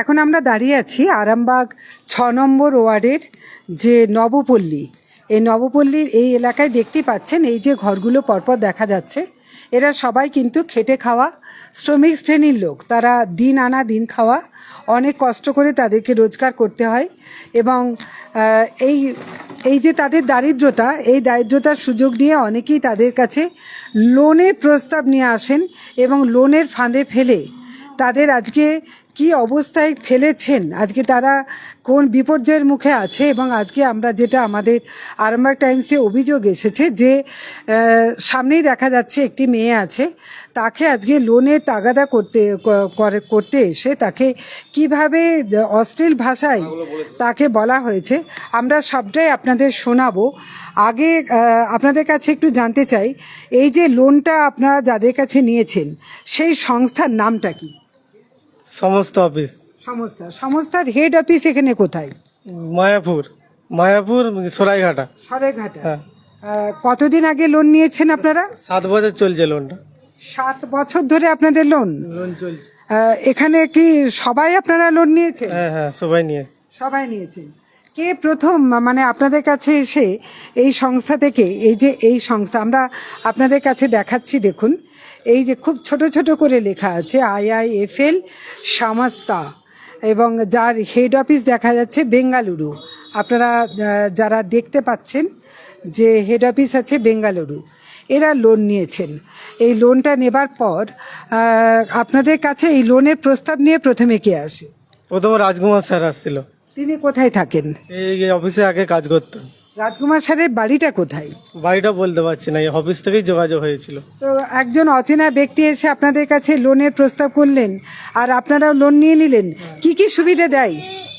এখন আমরা দাঁড়িয়ে আছি আরামবাগ ছ নম্বর ওয়ার্ডের যে নবপল্লী। এই নবপল্লীর এই এলাকায় দেখতে পাচ্ছেন এই যে ঘরগুলো পরপর দেখা যাচ্ছে। এরা সবাই কিন্তু খেটে খাওয়া শ্রমিক শ্রেণির লোক। তারা দিন আনা দিন খাওয়া, অনেক কষ্ট করে তাদেরকে রোজগার করতে হয় এবং এই এই যে তাদের দারিদ্রতা, এই দারিদ্রতার সুযোগ নিয়ে অনেকেই তাদের কাছে লোনের প্রস্তাব নিয়ে আসেন এবং লোনের ফাঁদে ফেলে তাদের আজকে কি অবস্থায় ফেলেছেন? আজকে তারা কোন বিপর্যয়ের মুখে আছে এবং আজকে আমরা যেটা আমাদের আরামবাগ টাইমসে অভিযোগ এসেছে যে সামনেই দেখা যাচ্ছে একটি মেয়ে আছে তাকে আজকে লোনের তাগাদা করতে করতে এসে তাকে কীভাবে অশ্লীল ভাষায় তাকে বলা হয়েছে আমরা সবটাই আপনাদের শোনাবো। আগে আপনাদের কাছে একটু জানতে চাই এই যে লোনটা আপনারা যাদের কাছে নিয়েছেন সেই সংস্থার নামটা কি? সমস্ত অফিস। সংস্থা সংস্থার হেড অফিস এখানে কোথায়? মায়াপুর। মায়াপুর সরাইঘাটা। সরাইঘাটা। হ্যাঁ। আহ, কতদিন আগে লোন নিয়েছেন আপনারা? সাত বছর চলছে লোনটা সাত বছর ধরে আপনাদের লোন লোন চলছে। এখানে কি সবাই আপনারা লোন নিয়েছেন? হ্যাঁ হ্যাঁ সবাই নিয়েছে। সবাই নিয়েছেন। কে প্রথম মানে আপনাদের কাছে এসে এই সংস্থা থেকে, এই যে এই সংস্থা, আমরা আপনাদের কাছে দেখাচ্ছি, দেখুন, এই যে খুব ছোট ছোট করে লেখা আছে আইআইএফএল সংস্থা, এবং যার হেড অফিস দেখা যাচ্ছে বেঙ্গালুরু। আপনারা যারা দেখতে পাচ্ছেন যে হেড অফিস আছে বেঙ্গালুরু, এরা লোন নিয়েছেন। এই লোনটা নেবার পর আপনাদের কাছে এই লোনের প্রস্তাব নিয়ে প্রথমে কে আসে? প্রথমে রাজকুমার স্যার আসছিল। তিনি কোথায় থাকেন? এই অফিসে আগে কাজ করতো রাজকুমার স্যারের বাড়িটা কোথায়? বাড়িটা বলতে পারছি না এই অফিস থেকেই যোগাযোগ হয়েছিল। তো একজন অচেনা ব্যক্তি এসে আপনাদের কাছে লোনের প্রস্তাব করলেন আর আপনারাও লোন নিয়ে নিলেন। কি কি সুবিধা দেয়?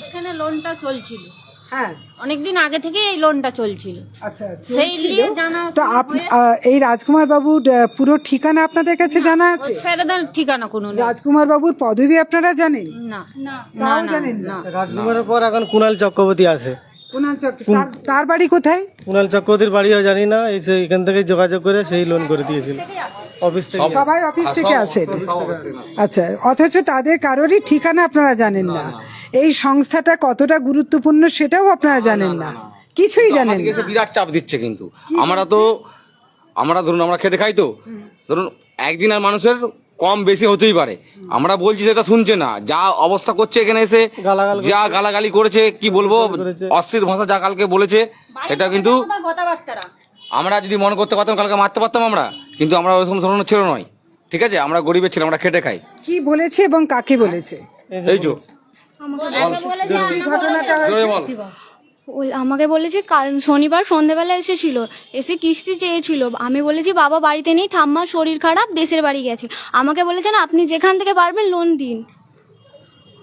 এখানে লোনটা চলছিল। হ্যাঁ। অনেকদিন আগে থেকে এই লোনটা চলছিল। আচ্ছা সেই নিয়ে জানা তো আপ- এই রাজকুমার বাবুর পুরো ঠিকানা আপনাদের কাছে জানা আছে? স্যারেদের ঠিকানা কোনো নেই। রাজকুমার বাবুর পদবি আপনারা জানেন? না। না। না জানেন না। রাজকুমারের পর এখন কুণাল চক্রবর্তী আছে। তার- বাড়ি কোথায়? কুণাল চক্রবর্তীর বাড়িও জানি না। এই সে এখান থেকে যোগাযোগ করে সেই লোন করে দিয়েছিল। অফিস থেকে। সবাই অফিস থেকে আসেন আচ্ছা অথচ তাদের কারোরই ঠিকানা আপনারা জানেন না এই সংস্থাটা কতটা গুরুত্বপূর্ণ সেটাও আপনারা জানেন না কিছুই জানেন না। বিরাট চাপ দিচ্ছে কিন্তু। আমরা তো আমরা ধরুন আমরা খেটে খাই তো। ধরুন একদিন আর মানুষের কম বেশি হতেই পারে। আমরা বলছি সেটা শুনছে না। যা অবস্থা করছে এখানে এসে যা গালাগালি করেছে কি বলব। অস্থির ভাষা যা কালকে বলেছে সেটা কিন্তু আমরা যদি মনে করতে পারতাম কালকে মারতে পারতাম আমরা। কিন্তু আমরা ওরকম ধরনের ছিল নয়। ঠিক আছে? আমরা গরিবের ছিলাম আমরা খেটে খাই। কি বলেছে এবং কাকে বলেছে? এই তো বল। ওই আমাকে বলেছে কাল শনিবার সন্ধেবেলা এসেছিল এসে কিস্তি চেয়েছিল। আমি বলেছি বাবা বাড়িতে নেই ঠাম্মার শরীর খারাপ দেশের বাড়ি গেছে। আমাকে বলেছেন আপনি যেখান থেকে পারবেন লোন দিন।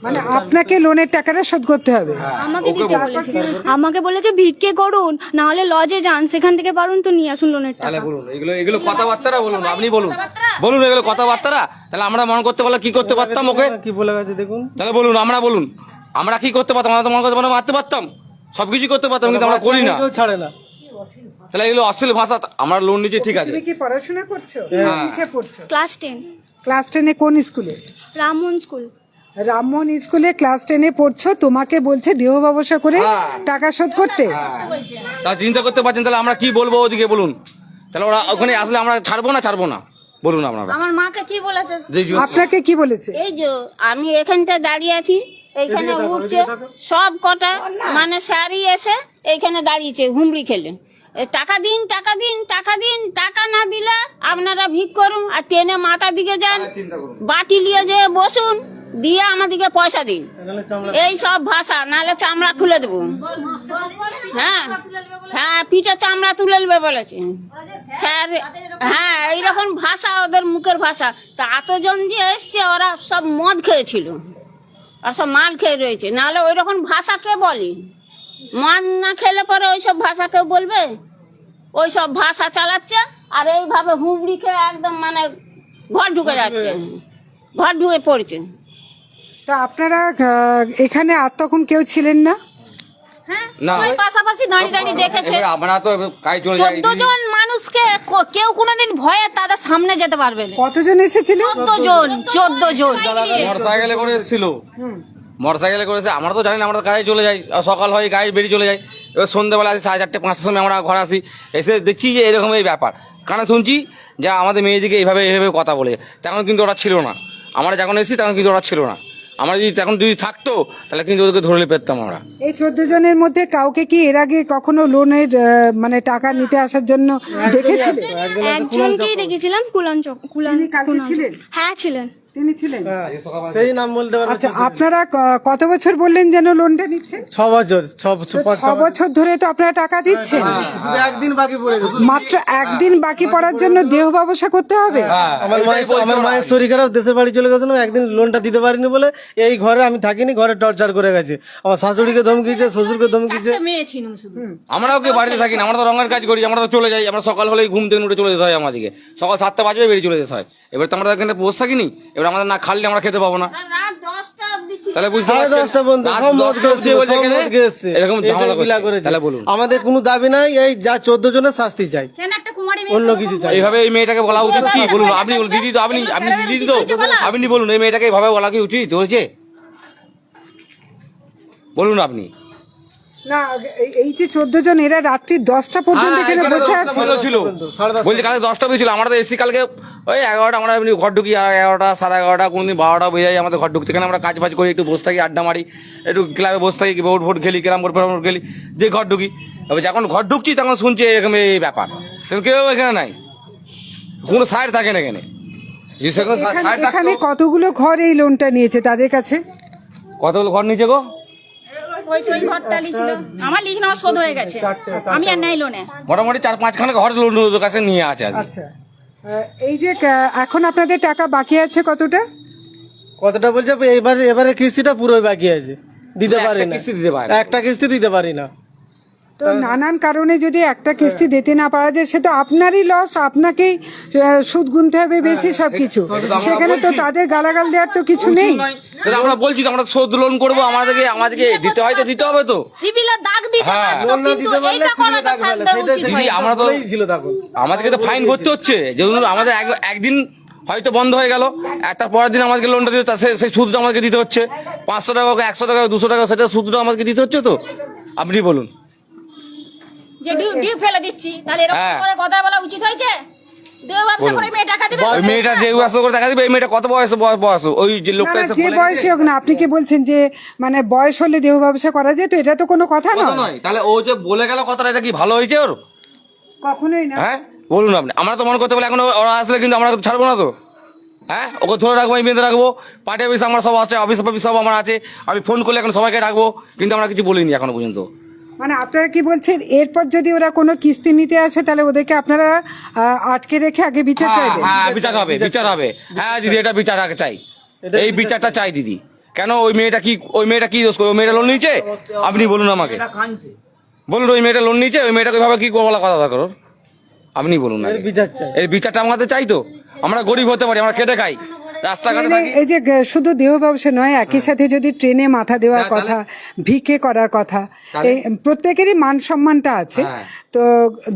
মানে আপনাকে লোনের টাকাটা শোধ করতে হবে। আমাকে দিতে বলেছে। আমাকে বলেছে ভিক্ষে করুন না হলে লজে যান সেখান থেকে পারুন তো নিয়ে আসুন লোনের তাহলে টাকা বলুন এগুলো এগুলো কথাবার্তারা বলুন আপনি বলুন। বলুন এগুলো কথাবার্তারা। তাহলে আমরা মনে করতে পারলে কি করতে পারতাম ওকে? কি বলে গেছে দেখুন। তাহলে বলুন আমরা বলুন। আমরা কি করতে পারতাম? আমরা তো মনে করতে পারতাম মারতে পারতাম। সবকিছু করতে পারতাম কিন্তু আমরা করি না। কেউ ছাড়ে না। তাহলে এগুলো অশ্লীল ভাষা আমরা লোন নিচ্ছি ঠিক আছে। তুমি কি পড়াশোনা করছ? কিসে পড়ছো? Class ten. ক্লাস টেনে কোন স্কুলে? রামমোহন স্কুল। রামমোহন স্কুলে ক্লাস টেনে পড়ছো তোমাকে বলছে দেহ ব্যবসা করে হ্যাঁ। টাকা শোধ করতে? তা চিন্তা করতে পারছেন তাহলে আমরা কি বলব ওদিকে বলুন। তাহলে ওরা ওখানে আসলে আমরা ছাড়বো না ছাড়বো না? বলুন আপনারা। আমার মাকে কি বলেছে? আপনাকে কি বলেছে? এই যে আমি এখানটা দাঁড়িয়ে আছি এইখানে উঠছে সব কটা মানে শাড়ি এসে এইখানে দাঁড়িয়েছে হুমড়ি খেলে। টাকা দিন টাকা দিন টাকা দিন টাকা না দিলে আপনারা ভিক করুন আর ট্রেনে মাথা দিকে যান বাটি নিয়ে যে বসুন দিয়ে আমাদেরকে পয়সা দিন। এই সব ভাষা নাহলে চামড়া খুলে দেবো। হ্যাঁ হ্যাঁ পিঠে চামড়া তুলে নেবে বলেছে। স্যার হ্যাঁ এইরকম ভাষা ওদের মুখের ভাষা। তা এতজন যে এসছে ওরা সব মদ খেয়েছিল। আর সব মাল খেয়ে রয়েছে। নাহলে ওই রকম ভাষা কে বলে? মদ না খেলে পরে ওই সব ভাষা কেউ বলবে? ওই সব ভাষা চালাচ্ছে আর এইভাবে হুবড়ি খেয়ে একদম মানে ঘর ঢুকে যাচ্ছে। ঘর ঢুকে পড়ছে। তা আপনারা এখানে আর তখন কেউ ছিলেন না? হ্যাঁ পাশাপাশি দাঁড়িয়ে দাঁড়িয়ে দেখেছে। আমরা তো কাজ চলে যাই চোদ্দ জন মানুষকে কেউ কোনোদিন ভয়ে তাদের সামনে যেতে পারবে না। কতজন এসেছিল? চোদ্দ জন চোদ্দ জন মোটর সাইকেলে করে এসেছিল। মোটর সাইকেলে করেছে আমরা তো জানি না আমরা তো কাজে চলে যাই। সকাল হয় গাড়ি বেরিয়ে চলে যাই। এবার সন্ধ্যেবেলা আসি সাড়ে চারটে পাঁচটার সময় আমরা ঘরে আসি। এসে দেখছি যে এরকম এই ব্যাপার। কারণ শুনছি? যে আমাদের মেয়েদিকে এইভাবে এইভাবে কথা বলে। তখন কিন্তু ওরা ছিল না। আমরা যখন এসেছি তখন কিন্তু ওরা ছিল না। আমরা যদি এখন যদি থাকতো তাহলে কিন্তু ওদেরকে ধরে পেতাম আমরা। এই চোদ্দ জনের মধ্যে কাউকে কি এর আগে কখনো লোনের মানে টাকা নিতে আসার জন্য দেখেছিলেন একজনকেই দেখেছিলাম কুলান কুলান? হ্যাঁ ছিলেন। তিনি ছিলেন? সেই নাম বলতে পারব আচ্ছা আপনারা কত বছর বললেন যেন লোনটা নিচ্ছেন? ছ বছর ছ বছর ধরে তো আপনারা টাকা দিচ্ছেন? শুধু একদিন বাকি পড়ে গেছে মাত্র একদিন বাকি পড়ার জন্য দেহ ব্যবসা করতে হবে? আমার মায়ের আমার মায়ের শরীর খারাপ দেশের বাড়ি চলে গেছিল একদিন লোনটা দিতে পারিনি বলে এই ঘরে আমি থাকিনি ঘরে টর্চার করে গেছে। আমার শাশুড়িকে ধমকিছে শ্বশুরকে ধমকিছে। আমরাও কি বাড়িতে থাকি না আমরা তো রঙের কাজ করি আমরা তো চলে যাই আমরা সকাল হলেই ঘুম থেকে উঠে চলে যেতে হয় আমাদেরকে। সকাল সাতটা বাজবে বেরিয়ে চলে যেতে হয়। এবার তো আমরা এখানে বসে থাকিনি এবার আমাদের না খাললে আমরা খেতে পাবো না। তাহলে বুঝতে? দশটা বলছে। এরকম ঝামেলা। তাহলে বলুন। আমাদের কোনো দাবি নাই এই যা চোদ্দ জনের শাস্তি চাই। কেন একটা কুমারী অন্য কিছু চাই। এইভাবে এই মেয়েটাকে বলা উচিত কি? বলুন আপনি বলুন দিদি তো আপনি আপনি দিদি তো আপনি বলুন এই মেয়েটাকে এইভাবে বলা কি উচিত? হয়েছে বলুন আপনি। না এই- এই যে চোদ্দ জন এরা রাত্রি দশটা পর্যন্ত হ্যাঁ, এখানে বসে আছে। ছিল। দশটা। বলছে কালকে দশটা বেজেছিল আমরা তো এসি কালকে ওই এগারোটা আমরা এমনি ঘর ঢুকি আর এগারোটা সাড়ে এগারোটা কোনোদিন বারোটা বেজে যায় আমাদের ঘর ঢুকতে। এখানে আমরা কাজ ফাজ করি একটু বসে থাকি আড্ডা মারি একটু ক্লাবে বসে থাকি ভোট ভোট খেলি ক্যারাম বোর্ড বোর্ড খেলি দিয়ে ঘর ঢুকি। তবে যখন ঘর ঢুকছি তখন শুনছি এরকম এই ব্যাপার। তখন কেউ এখানে নাই। কোনো সাইড থাকে না এখানে। এখানে- কতগুলো ঘর এই লোনটা নিয়েছে তাদের কাছে? কতগুলো ঘর নিয়েছে গো? ওই তো ওই ঘরটা লিছিল। আমার লিখ নেওয়া শোধ হয়ে গেছে। আমি আর নাই লোনে। মোটামুটি চার পাঁচখানে ঘর লোন কাছে নিয়ে আছে আর আচ্ছা। এই যে এখন আপনাদের টাকা বাকি আছে কতটা? কতটা বলছে? এবারে এবারে কিস্তিটা পুরোই বাকি আছে। দিতে পারি না। কিস্তি দিতে পারি না। একটা কিস্তি দিতে পারি না। তো নানান কারণে যদি একটা কিস্তি দিতে না পারা যায় সেটা আপনারই লস আপনাকেই সুদ গুনতে হবে বেশি সবকিছু সেটা তো আমরা সেখানে তো তাদের গালাগাল দেওয়ার তো কিছু নেই। আমরা বলছি তো আমরা শোধ লোন করব আমাদেরকে আমাদেরকে দিতে হয় তো দিতে হবে তো। সিভিলের দাগ দিতে হ্যাঁ। দিদি, আমরা তো আমাদেরকে তো ফাইন ভরতে হচ্ছে। যেমন আমাদের এক- একদিন হয়তো বন্ধ হয়ে গেল একটা পরের দিন আমাদেরকে লোনটা দিতে সেই সুদটা আমাদেরকে দিতে হচ্ছে। পাঁচশো টাকা হোক একশো টাকা দুশো টাকা সেটা সুদটা আমাদেরকে দিতে হচ্ছে তো? আপনি বলুন। যে ডিউ ফেলে দিচ্ছি তাহলে এরকম হ্যাঁ। করে কথা বলা উচিত হয়েছে? ওই মেয়েটা যে করে দেখা দিবে এই মেয়েটা কত বয়স বয়স বয়স? ওই যে লোকটা না, যে বলে বয়সী গেছে। হোক না আপনি কি বলছেন যে মানে বয়স হলে দেহ ব্যবসা করা যায় তো এটা তো কোনো কথা নয়। তাহলে ও যে বলে গেল কথাটা এটা কি ভালো হয়েছে ওর? কখনোই না। হ্যাঁ? বলুন আপনি। আমরা তো মনে করতে পারি এখন ওরা আসলে কিন্তু আমরা ছাড়বো না তো। হ্যাঁ? ওকে ধরে রাখব আমি বেঁধে রাখব। পার্টি অফিস আমার সব আছে অফিস অফিস সব আমার আছে। আমি ফোন করলে এখন সবাইকে রাখব কিন্তু আমরা কিছু বলিনি এখনও পর্যন্ত। মানে আপনারা কি বলছেন এরপর যদি ওরা কোনো কিস্তি নিতে আসে তাহলে ওদেরকে আপনারা আটকে রেখে আগে বিচার হ্যাঁ চাইবেন? হ্যাঁ বিচার হবে বিচার হবে। হ্যাঁ দিদি এটা বিচার আগে চাই। এই বিচারটা চাই। দিদি। কেন ওই মেয়েটা কি ওই মেয়েটা কি দোষ করে? ওই মেয়েটা লোন নিয়েছে? আপনি বলুন আমাকে। বলুন ওই মেয়েটা লোন নিয়েছে? ওই মেয়েটাকে ওইভাবে কি বলা কথা দরকার আপনি বলুন এর বিচার এই বিচারটা আমাদের চাই তো। আমরা গরিব হতে পারি আমরা কেটে খাই। রাস্তাঘাটে থাকি? এই যে শুধু দেহ ব্যবসা নয় একই সাথে যদি ট্রেনে মাথা দেওয়ার হ্যাঁ, কথা ভিক্ষে করার কথা এই প্রত্যেকেরই মান সম্মানটা আছে। হ্যাঁ। তো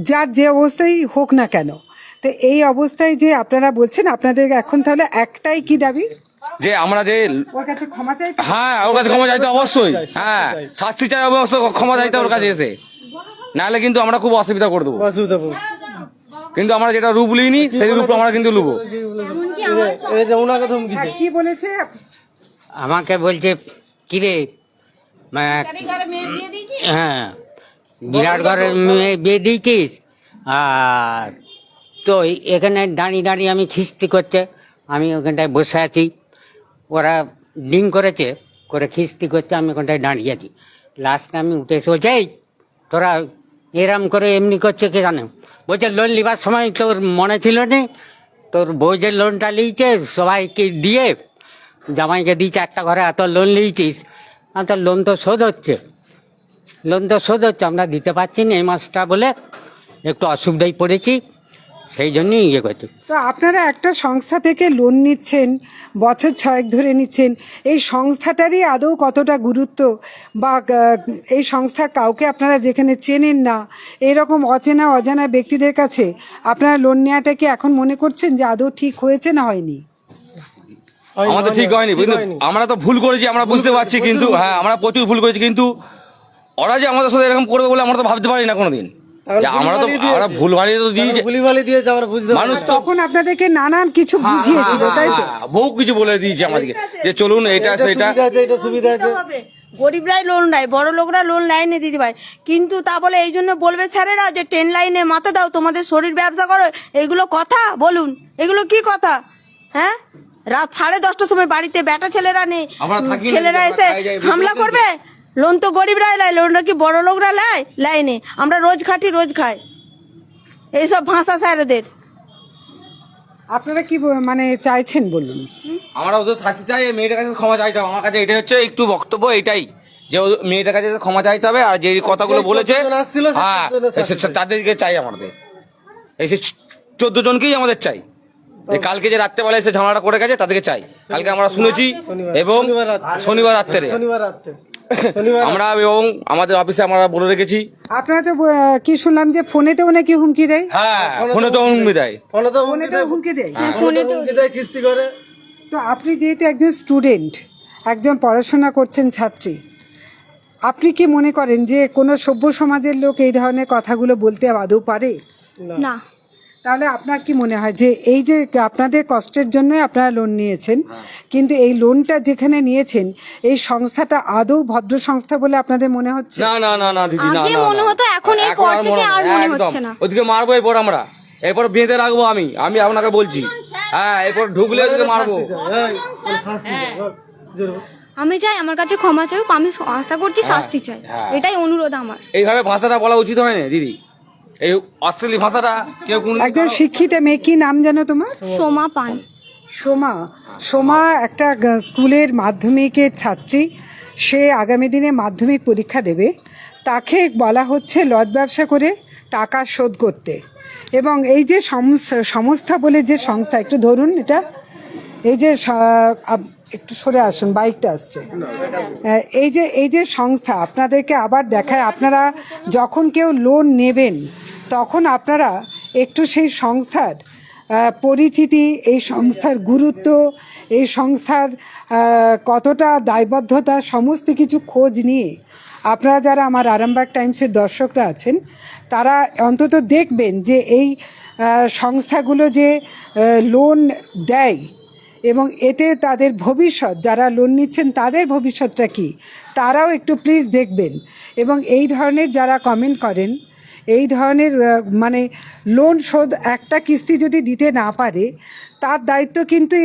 যার যে অবস্থায় হোক না কেন তো এই অবস্থায় যে আপনারা বলছেন আপনাদের এখন তাহলে একটাই কি দাবি? যে আমরা যে ক্ষমা হ্যাঁ ওর কাছে ক্ষমা চাইতে অবশ্যই। হ্যাঁ শাস্তি চাই অবশ্যই ক্ষমা চাইতে ওর কাছে এসে। নাহলে কিন্তু আমরা খুব অসুবিধা করে দেবো। অসুবিধা কিন্তু আমরা যেটা রূপ লিনি সেই রূপ আমরা কিন্তু লুবো। এই যে- ওনাকে ধমকিছে। হ্যাঁ, কি বলেছে? আমাকে বলছে কিরে হ্যাঁ বিরাট ঘরের মেয়ে বিয়ে দিয়েছিস? আর তো এখানে দাঁড়িয়ে দাঁড়িয়ে আমি খিস্তি করছে আমি ওখানটায় বসে আছি। ওরা ডিং করেছে করে খিস্তি করছে আমি ওখানটায় দাঁড়িয়ে আছি। লাস্টে আমি উঠে এসে বলছে "এই, তোরা এরম করে এমনি করছে কে জানে? বলছে লোন লিবার সময় তোর মনে ছিল নি তোর বউ যে লোনটা নিয়েছে সবাইকে দিয়ে জামাইকে দিয়েছে, একটা ঘরে এত লোন নিয়েছিস তোর লোন তো শোধ হচ্ছে। লোন তো শোধ হচ্ছে, আমরা দিতে পারছি না এই মাসটা বলে একটু অসুবিধায় পড়েছি। সেই জন্যই ইয়ে করছি তো আপনারা একটা সংস্থা থেকে লোন নিচ্ছেন বছর ছয়েক ধরে নিচ্ছেন এই সংস্থাটারই আদৌ কতটা গুরুত্ব বা এই সংস্থার কাউকে আপনারা যেখানে চেনেন না এরকম অচেনা অজানা ব্যক্তিদের কাছে আপনারা লোন নেওয়াটা কি এখন মনে করছেন যে আদৌ ঠিক হয়েছে না হয়নি? আমাদের ঠিক হয়নি কিন্তু আমরা তো ভুল করেছি আমরা বুঝতে পারছি কিন্তু হ্যাঁ আমরা প্রচুর ভুল করেছি কিন্তু ওরা যে আমাদের সাথে এরকম করবে বলে আমরা তো ভাবতে পারি না কোনোদিন। আমরা তো আমরা ভুল তো দিয়েছি। গুলি বালি দিয়েছে আমরা বুঝতে মানুষ তখন আপনাদেরকে নানান কিছু বুঝিয়েছিল তাই তো? হ্যাঁ, বহু কিছু বলে দিয়েছে আমাদেরকে। যে চলুন এটা এটা সেটা এটা সুবিধা আছে। গরিবরাই লোন নেয় বড় লোকরা লোন লাইনে দিতে পারে কিন্তু তা বলে এই জন্য বলবে স্যারেরা যে ট্রেন লাইনে মাথা দাও তোমাদের শরীর ব্যবসা করো এগুলো কথা? বলুন এগুলো কি কথা? হ্যাঁ? রাত সাড়ে দশটার সময় বাড়িতে বেটা ছেলেরা নেই আমরা থাকি না, ছেলেরা এসে হামলা করবে? লোন তো গরিবরাই লাই লোনটা কি বড় লোকরা লাই লাইনে আমরা রোজ খাটি রোজ খাই। এইসব ভাষা স্যারেদের। আপনারা কি ব- মানে চাইছেন বলুন? আমরা ওদের শাস্তি চাই এই মেয়েটার কাছে ক্ষমা চাইতে হবে। আমার কাছে এটাই হচ্ছে একটু বক্তব্য এটাই। যে ও মেয়েটার কাছে ক্ষমা চাইতে হবে আর যে কথাগুলো বলেছে 14 জন আসছিল, সে হ্যাঁ 14 জনের শাস্তি সে- সে- তাদেরকে চাই আমাদের। এই চোদ্দ জনকেই আমাদের চাই। কালকে যে রাত্রেবেলা এসে ঝামেলাটা করে গেছে তাদেরকে চাই। কালকে আমরা শুনেছি এবং শনিবার রাত্রে। আমরা এবং আমাদের অফিসে আমরা বলে রেখেছি। আপনারা তো কি শুনলাম যে ফোনেতেও নাকি হুমকি দেয়? হ্যাঁ ফোনে তো হুমকি দেয়। ফোনে তো হুমকি দেয়। হুমকি দেয়। ফোনে তো হুমকি দেয় কিস্তি করে। তো আপনি যেহেতু একজন স্টুডেন্ট একজন পড়াশোনা করছেন ছাত্রী আপনি কি মনে করেন যে কোনো সভ্য সমাজের লোক এই ধরনের কথাগুলো বলতে আদৌ পারে? না। তাহলে আপনার কি মনে হয় যে এই যে আপনাদের কষ্টের জন্য আপনারা লোন নিয়েছেন কিন্তু এই লোনটা যেখানে নিয়েছেন এই সংস্থাটা আদৌ ভদ্র সংস্থা বলে আপনাদের মনে হচ্ছে? না না না না দিদি না আগে না, মনে হতো, এখন এর পর থেকে আর মনে হচ্ছে না। ওদিকে মারবো এরপর আমরা। এরপর বেঁধে রাখব আমি। আমি আপনাকে বলছি। হ্যাঁ এরপর ঢুকলে ওদিকে মারবো। এই। আমি চাই আমার কাছে ক্ষমা চাই আমি আশা করছি শাস্তি চাই। হ্যাঁ। এটাই অনুরোধ আমার। এইভাবে ভাষাটা বলা উচিত হয় না দিদি। এই অশ্লীল ভাষাটা কেউ কোন একজন শিক্ষিত মেয়ে কি নাম জানো তোমার? সোমা পান। সোমা। সোমা একটা স্কুলের মাধ্যমিকের ছাত্রী। সে আগামী দিনে মাধ্যমিক পরীক্ষা দেবে। তাকে বলা হচ্ছে লজ ব্যবসা করে টাকা শোধ করতে। এবং এই যে সংস্থা বলে যে সংস্থা একটু ধরুন এটা। এই যে একটু সরে আসুন বাইকটা আসছে। এই যে এই যে সংস্থা আপনাদেরকে আবার দেখায়, আপনারা যখন কেউ লোন নেবেন, তখন আপনারা একটু সেই সংস্থার পরিচিতি, এই সংস্থার গুরুত্ব, এই সংস্থার কতটা দায়বদ্ধতা, সমস্ত কিছু খোঁজ নিয়ে আপনারা যারা আমার আরামবাগ টাইমসের দর্শকরা আছেন, তারা অন্তত দেখবেন যে এই সংস্থাগুলো যে লোন দেয় এবং এতে তাদের ভবিষ্যৎ যারা লোন নিচ্ছেন তাদের ভবিষ্যৎটা কি? তারাও একটু প্লিজ দেখবেন। এবং এই ধরনের যারা কমেন্ট করেন এই ধরনের মানে লোন শোধ একটা কিস্তি যদি দিতে না পারে তার দায়িত্ব কিন্তু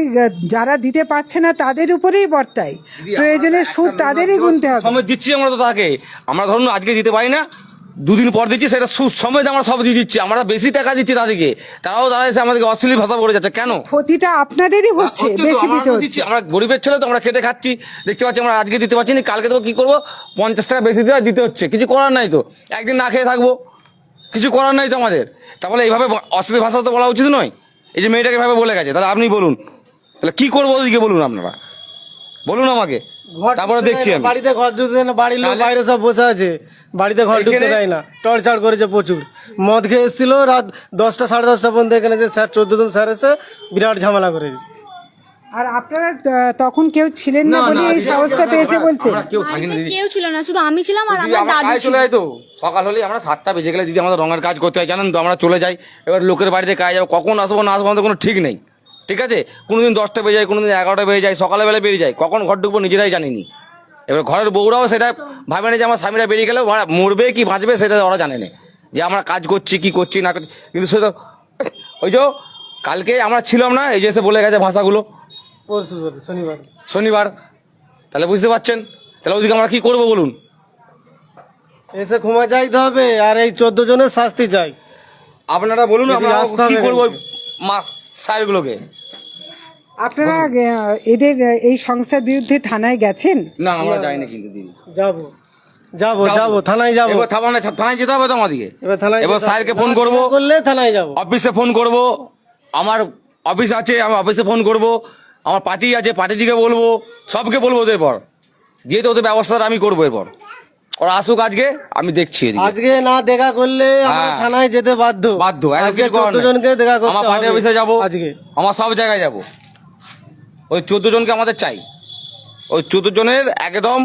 যারা দিতে পারছে না তাদের উপরেই বর্তায়। প্রয়োজনে সুদ তাদেরই গুনতে হবে। দিচ্ছি আমরা তো তাকে। আমরা ধরুন আজকে দিতে পারি না দুদিন পর দিচ্ছি সেটা সুদ সমেত আমরা সব দিয়ে দিচ্ছি। আমরা বেশি টাকা দিচ্ছি তাদেরকে। তারাও তারা এসে আমাদেরকে অশ্লীল ভাষা বলে যাচ্ছে। কেন? ক্ষতিটা আপনাদেরই হচ্ছে হচ্ছে বেশি দিতে হচ্ছে। আমরা গরিবের ছেলে তো আমরা খেটে খাচ্ছি। দেখতে পাচ্ছি আমরা আজকে দিতে পারছি না কালকে তো কি করব? পঞ্চাশ টাকা বেশি দেওয়া দিতে হচ্ছে। কিছু করার নাই তো। একদিন না খেয়ে থাকব। কিছু করার নাই তো আমাদের। তাহলে এইভাবে অশ্লীল ভাষা তো বলা উচিত নয়। এই যে মেয়েটাকে এভাবে বলে গেছে তাহলে আপনি বলুন। তাহলে কি করব ওদিকে বলুন আপনারা। বলুন আমাকে। তারপরে দেখছি আমি। বাড়িতে ঘর ঢুকতে দেয় না বাড়ির লোক বাইরে সব বসে আছে বাড়িতে ঘর ঢুকতে দেয় না টর্চার করেছে প্রচুর। মদ খেয়ে এসেছিল রাত দশটা সাড়ে দশটা পর্যন্ত এখানে যে স্যার চোদ্দ জন স্যার এসে বিরাট ঝামেলা করেছে আর আপনারা তখন কেউ ছিলেন না বলে এই সাহসটা পেয়েছে বলছে কেউ থাকি না দিদি। কেউ ছিল না শুধু আমি ছিলাম আর আমার দাদু ছিল চলে যাই তো। সকাল হলেই আমরা সাতটা বেজে গেলে দিদি আমাদের রঙের কাজ করতে হয় জানেন তো আমরা চলে যাই। এবার লোকের বাড়িতে কাজ যাব কখন আসব না আসব আমাদের কোনো ঠিক নেই। ঠিক আছে? কোনোদিন দশটা বেজে যায় কোনোদিন এগারোটা বেজে যায় সকালে বেলা বেরিয়ে যায়। কখন ঘর ঢুকবো নিজেরাই জানিনি। এবার ঘরের বউরাও সেটা ভাবে না যে আমার স্বামীরা বেরিয়ে গেলে মরবে কি বাঁচবে সেটা ওরা জানে না। যে আমরা কাজ করছি কি করছি না করছি কিন্তু সে তো ওই যে কালকে আমরা ছিলাম না এই যে এসে বলে গেছে ভাষাগুলো। শনিবার। শনিবার। তাহলে বুঝতে পারছেন? তাহলে ওইদিকে আমরা কি করব বলুন? এসে ক্ষমা চাইতে হবে আর এই চোদ্দ জনের শাস্তি চাই। আপনারা বলুন আমরা কি করব? কিন্তু। মাস সাহেবগুলোকে আপনারা এদের এই সংস্থার বিরুদ্ধে থানায় গেছেন? না আমরা যাইনি কিন্তু দিদি যাব। যাব যাব। থানায় যাব। এবার থানায় থানায় যেতে হবে তো আমাদেরকে এবার থানায় এবার স্যারকে ফোন না করব। করলে থানায় যাব। অফিসে ফোন করব। আমার অফিস আছে আমি অফিসে ফোন করব। আমার পার্টি আছে পার্টিটিকে বলব। সবকে বলব দিয়ে তো ওদের ব্যবস্থাটা আমি করব এরপর। ওরা আসুক আজকে আমি দেখছি আজকে না দেখা করলে আমরা হ্যাঁ। থানায় যেতে বাধ্য। বাধ্য আজকে চোদ্দ জনকে দেখা করতে আমার পার্টি অফিসে যাব। আজকে। আমার সব জায়গায় যাব। ওই চোদ্দ জনকে আমাদের চাই। ওই চোদ্দ জনের একদম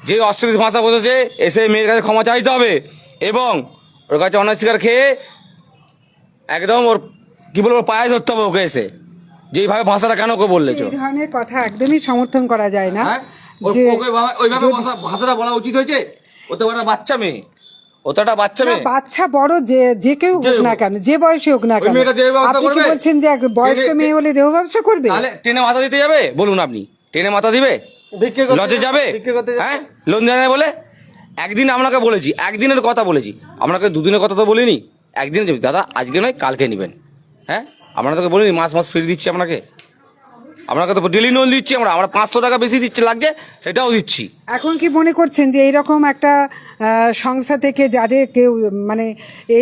যে অশ্লীল ভাষা বসেছে এসে মেয়ের কাছে ক্ষমা চাইতে হবে এবং ওর কাছে অনার শিকার খেয়ে একদম ওর কি বলব ওর পায়ে ধরতে হবে ওকে এসে। যে এইভাবে ভাষাটা কেন ওকে বললে কথা একদমই সমর্থন করা যায় না। ওইভাবে ভাষাটা বলা উচিত হয়েছে? ও তো একটা বাচ্চা মেয়ে। ও তো একটা বাচ্চা মেয়ে। বাচ্চা বড় যে যে কেউ হোক না কেন যে বয়সে হোক না কেন। মেয়েটা দেহ ব্যবসা আপনি করবে? বলছেন যে বয়স্ক মেয়ে হলে দেহ ব্যবসা করবে? তাহলে ট্রেনে মাথা দিতে যাবে? বলুন আপনি। ট্রেনে মাথা দিবে? লজে যাবে। হ্যাঁ? লোন না বলে? একদিন আপনাকে বলেছি একদিনের কথা বলেছি। আপনাকে দুদিনের কথা তো বলিনি। একদিন দাদা আজকে নয় কালকে নেবেন। হ্যাঁ? আমরা তোকে বলিনি মাস মাস ফিরে দিচ্ছি আপনাকে। আপনাকে তো ডেলি লোন দিচ্ছি আমরা আমরা পাঁচশো টাকা বেশি দিচ্ছি লাগছে সেটাও দিচ্ছি। এখন কি মনে করছেন যে এইরকম একটা সংস্থা থেকে যাদের কেউ মানে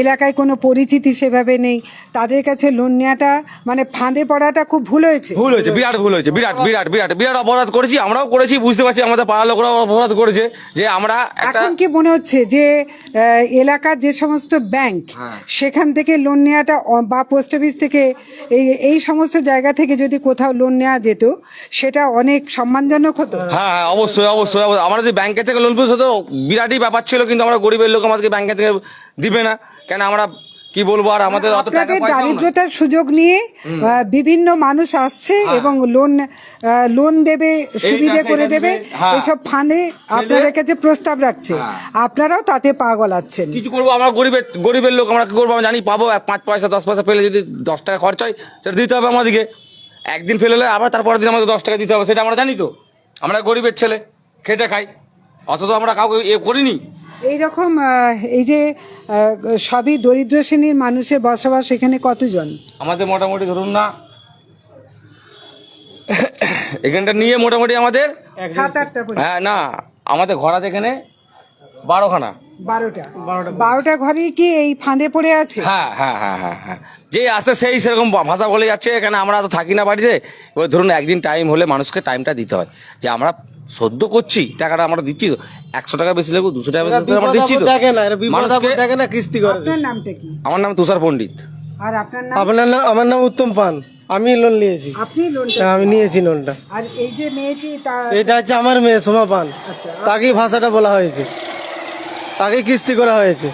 এলাকায় কোনো পরিচিতি সেভাবে নেই তাদের কাছে লোন নেওয়াটা মানে ফাঁদে পড়াটা খুব ভুল হয়েছে ভুল হয়েছে বিরাট ভুল হয়েছে বিরাট বিরাট বিরাট বিরাট অপরাধ করেছি আমরাও করেছি বুঝতে পারছি আমাদের পাড়ার লোকরাও অপরাধ করেছে যে আমরা এখন কি মনে হচ্ছে যে এলাকার যে সমস্ত ব্যাংক হ্যাঁ। সেখান থেকে লোন নেওয়াটা বা পোস্ট অফিস থেকে এই এই সমস্ত জায়গা থেকে যদি কোথাও লোন নেওয়া যেত সেটা অনেক সম্মানজনক হতো হ্যাঁ হ্যাঁ অবশ্যই অবশ্যই। আমরা যদি ব্যাংকে থেকে লোন পেয়েছি তো বিরাটই ব্যাপার ছিল কিন্তু আমরা গরিবের লোক আমাদেরকে ব্যাংকে থেকে দিবে না। কেন আমরা কি বলব আর আমাদের অত টাকা আপনাদের দারিদ্রতার সুযোগ নিয়ে বিভিন্ন মানুষ আসছে হ্যাঁ। এবং লোন লোন দেবে সুবিধে করে দেবে হ্যাঁ। এসব ফাঁদে আপনাদের কাছে প্রস্তাব রাখছে। হ্যাঁ। আপনারাও তাতে পা গলাচ্ছেন। কিছু করব আমরা গরিবের গরিবের লোক আমরা কি করব আমরা জানি পাবো পাঁচ পয়সা দশ পয়সা পেলে যদি দশ টাকা খরচ হয় সেটা দিতে হবে আমাদেরকে। একদিন ফেলে আবার তারপরের দিন আমাদের দশ টাকা দিতে হবে সেটা আমরা জানি তো। আমরা গরিবের ছেলে। খেটে খাই। অত তো আমরা কাউকে এ করিনি। এইরকম এই যে সবই দরিদ্র শ্রেণির মানুষের বসবাস এখানে কতজন? আমাদের মোটামুটি ধরুন না এখানটা নিয়ে মোটামুটি আমাদের। হ্যাঁ না আমাদের ঘর আছে এখানে বারোখানা। বারোটা। বারোটা ঘরে কি এই ফাঁদে পড়ে আছে? হ্যাঁ হ্যাঁ হ্যাঁ হ্যাঁ হ্যাঁ। যে আসে সেই সেরকম ভাষা বলে যাচ্ছে এখানে আমরা তো থাকি না বাড়িতে। এবার ধরুন একদিন টাইম হলে মানুষকে টাইমটা দিতে হয়। যে আমরা সদ্য করছি টাকাটা আমরা দিচ্ছি তো। একশো টাকা বেশি লাগবে দুশো টাকা বেশি আমরা দিচ্ছি তো। দেখে না কিস্তি করে। আপনার নামটা কি? আমার নাম তুষার পণ্ডিত। আর আপনার নাম? আপনার নাম আমার নাম উত্তম পান। আমি লোন নিয়েছি। আপনি লোনটা হ্যাঁ, আমি নিয়েছি লোনটা আর এই যে মেয়েটি এটা হচ্ছে আমার মেয়ে সোমা পান। আচ্ছা। তাকেই ভাষাটা বলা হয়েছে। তাকে কিস্তি করা হয়েছে।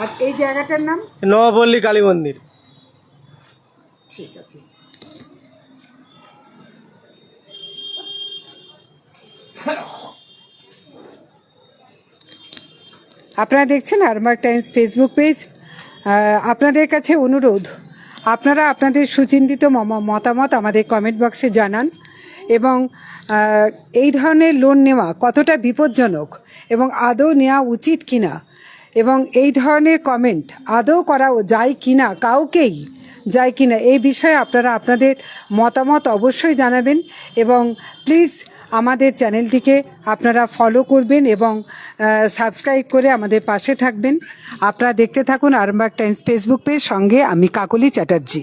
আর এই জায়গাটার নাম? নবাপল্লী কালী মন্দির। ঠিক আছে। আপনারা দেখছেন আরমার টাইমস ফেসবুক পেজ আপনাদের কাছে অনুরোধ আপনারা আপনাদের সুচিন্তিত মতামত আমাদের কমেন্ট বক্সে জানান এবং এই ধরনের লোন নেওয়া কতটা বিপজ্জনক এবং আদৌ নেওয়া উচিত কিনা? এবং এই ধরনের কমেন্ট আদৌ করা যায় কিনা, কাউকেই যায় কিনা, এই বিষয়ে আপনারা আপনাদের মতামত অবশ্যই জানাবেন এবং প্লিজ আমাদের চ্যানেলটিকে আপনারা ফলো করবেন এবং সাবস্ক্রাইব করে আমাদের পাশে থাকবেন। আপনারা দেখতে থাকুন আরামবাগ টাইমস ফেসবুক পেজ। সঙ্গে আমি কাকলি চ্যাটার্জি।